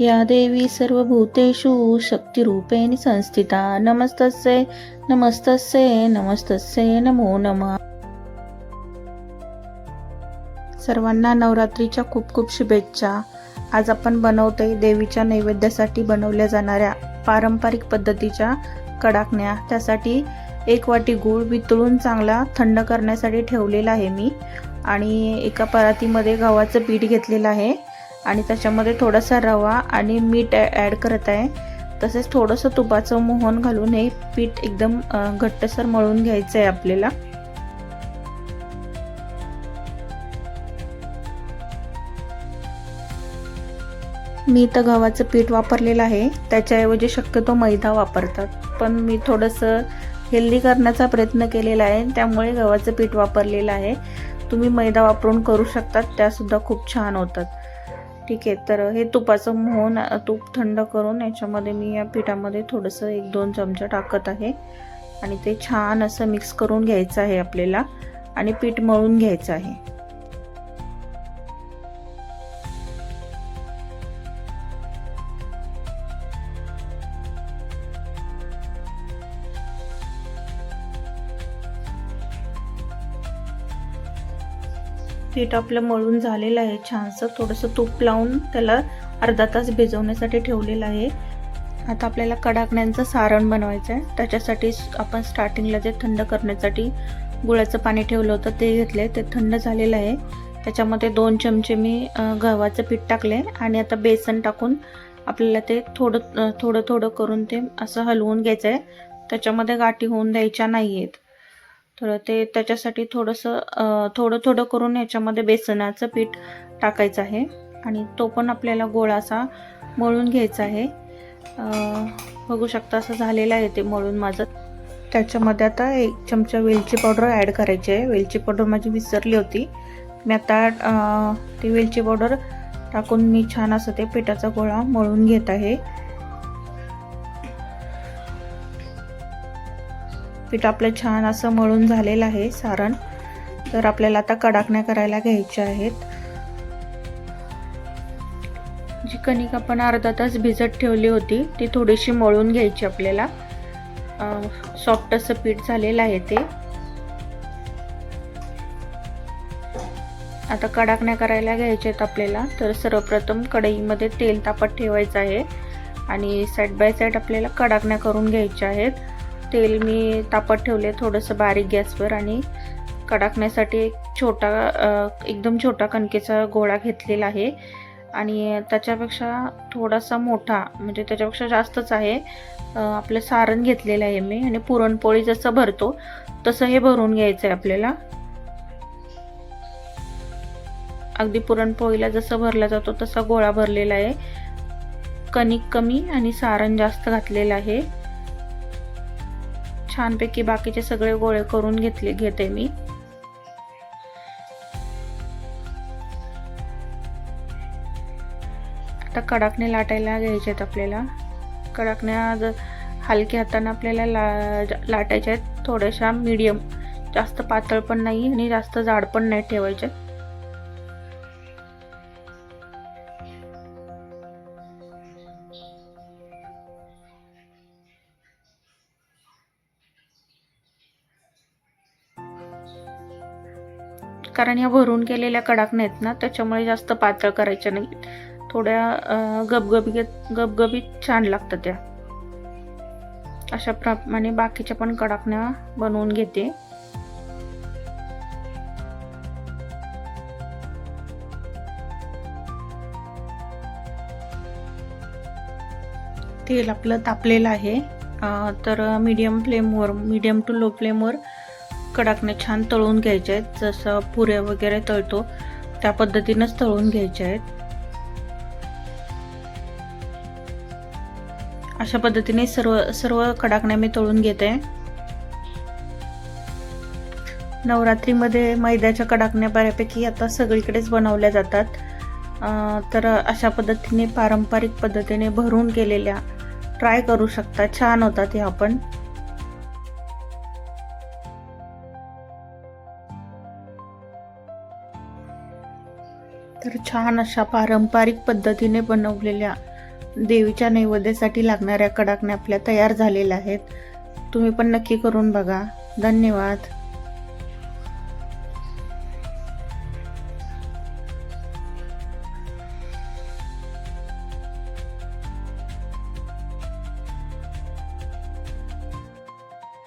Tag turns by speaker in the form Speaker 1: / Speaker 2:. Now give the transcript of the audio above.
Speaker 1: या देवी सर्वभूतेषु शक्तिरूपेण संस्थिता। नमस्तस्ये नमस्तस्ये नमस्तस्ये नमो नमः। सर्वांना नवरात्रीच्या खूप खूप शुभेच्छा। आज आपण बनवतोय देवीच्या नैवेद्यासाठी बनवल्या जाणाऱ्या पारंपरिक पद्धतीच्या कडाकण्या। त्यासाठी एक वाटी गूळ वितळून चांगला थंड करण्यासाठी ठेवलेला आहे मी आणि एका परातीमध्ये गव्हाचं पीठ घेतलेलं आहे. आणि त्याच्यामध्ये थोडासा रवा आणि मीठ ॲड करत आहे. तसेच थोडंसं तुपाचं मोहन घालून हे पीठ एकदम घट्टसर मळून घ्यायचं आहे आपल्याला. मी तर गव्हाचं पीठ वापरलेलं आहे. त्याच्याऐवजी शक्यतो मैदा वापरतात. पण मी थोडंसं हेल्दी करण्याचा प्रयत्न केलेला आहे. त्यामुळे गव्हाचं पीठ वापरलेलं आहे. तुम्ही मैदा वापरून करू शकतात. त्यासुद्धा खूप छान होतात. ठीक आहे. तर हे तुपाचं मोहन तूप थंड करून याच्यामध्ये मी या पिठामध्ये थोडंसं एक दोन चमचा टाकत आहे. आणि ते छान असं मिक्स करून घ्यायचं आहे आपल्याला. आणि पीठ मळून घ्यायचं आहे. पीठ आपलं मळून झालेलं आहे छानसं. थोडंसं तूप लावून त्याला अर्धा तास भिजवण्यासाठी ठेवलेलं आहे. आता आपल्याला कडाकण्यांचं सारण बनवायचं आहे. त्याच्यासाठी आपण स्टार्टिंगला जे थंड करण्यासाठी गुळाचं पाणी ठेवलं होतं ते घेतले ते थंड झालेलं आहे. त्याच्यामध्ये दोन चमचे मी गव्हाचं पीठ टाकले आणि आता बेसन टाकून आपल्याला ते थोडं थोडं थोडं करून ते असं हलवून घ्यायचं आहे त्याच्यामध्ये गाठी होऊन द्यायच्या नाही आहेत तर ते त्याच्यासाठी थोडंसं थोडं थोडं करून याच्यामध्ये बेसनाचं पीठ टाकायचं आहे. आणि तो पण आपल्याला गोळा असा मळून घ्यायचा आहे. बघू शकता असं झालेलं आहे ते मळून माझं. त्याच्यामध्ये आता एक चमचा वेलची पावडर ॲड करायची आहे. वेलची पावडर माझी विसरली होती. मी आता ती वेलची पावडर टाकून मी छान असं ते पिठाचा गोळा मळून घेत आहे. पीठ आपलं छान असं मळून झालेलं आहे सारण. तर आपल्याला आता कडाकण्या करायला घ्यायच्या आहेत. जी कणिक आपण अर्धा तास भिजत ठेवली होती ती थोडीशी मळून घ्यायची आपल्याला. सॉफ्ट असं पीठ झालेलं आहे ते. आता कडाकण्या करायला घ्यायच्या आहेत आपल्याला. तर सर्वप्रथम कढईमध्ये तेल तापत ठेवायचं आहे. आणि साईड बाय साईड आपल्याला कडाकण्या करून घ्यायच्या आहेत. तेल मी तापत ठेवले थोडंसं बारीक गॅसवर आणि कडाकण्यासाठी एक छोटा एकदम छोटा कणकेचा गोळा घेतलेला आहे. आणि त्याच्यापेक्षा थोडासा मोठा म्हणजे त्याच्यापेक्षा जास्तच आहे. आपलं सारण घेतलेलं आहे मी आणि पुरणपोळी जसं भरतो तसं हे भरून घ्यायचं आहे आपल्याला. अगदी पुरणपोळीला जसं भरला जातो तसा गोळा भरलेला आहे. कणिक कमी आणि सारण जास्त घातलेलं आहे. छानपैकी बाकीचे सगळे गोळे करून घेतले घेते मी. आता कडाकणे लाटायला घ्यायचे आहेत आपल्याला. कडाकण्या ज- हलक्या हाताने आपल्याला ला लाटायच्या आहेत. थोड्याशा मीडियम जास्त पातळ पण नाही आणि जास्त जाड पण नाही ठेवायच्या कारण या भरून केलेल्या कडाकण्या आहेत ना त्याच्यामुळे जास्त पातळ करायच्या नाही थोड्या गबगबीत गबगबीत छान लागतात त्या. अशा प्रमाणे बाकीच्या पण कडाकण्या बनवून घेते. तेल आपलं तापलेलं आहे. तर मीडियम फ्लेमवर मीडियम टू लो फ्लेमवर कडाकणे छान तळून घ्यायचे आहेत. जसं पुऱ्या वगैरे तळतो त्या पद्धतीनंच तळून घ्यायचे आहेत. अशा पद्धतीने सर्व सर्व कडाकण्या मी तळून घेते. नवरात्रीमध्ये मैद्याच्या कडाकण्या बऱ्यापैकी आता सगळीकडेच बनवल्या जातात. तर अशा पद्धतीने पारंपरिक पद्धतीने भरून केलेल्या ट्राय करू शकता. छान होतात ह्या पण. तर छान अशा पारंपरिक पद्धतीने बनवलेल्या देवीच्या नैवेद्यासाठी लागणाऱ्या कडाकण्या आपल्या तयार झालेल्या आहेत. तुम्ही पण नक्की करून बघा. धन्यवाद.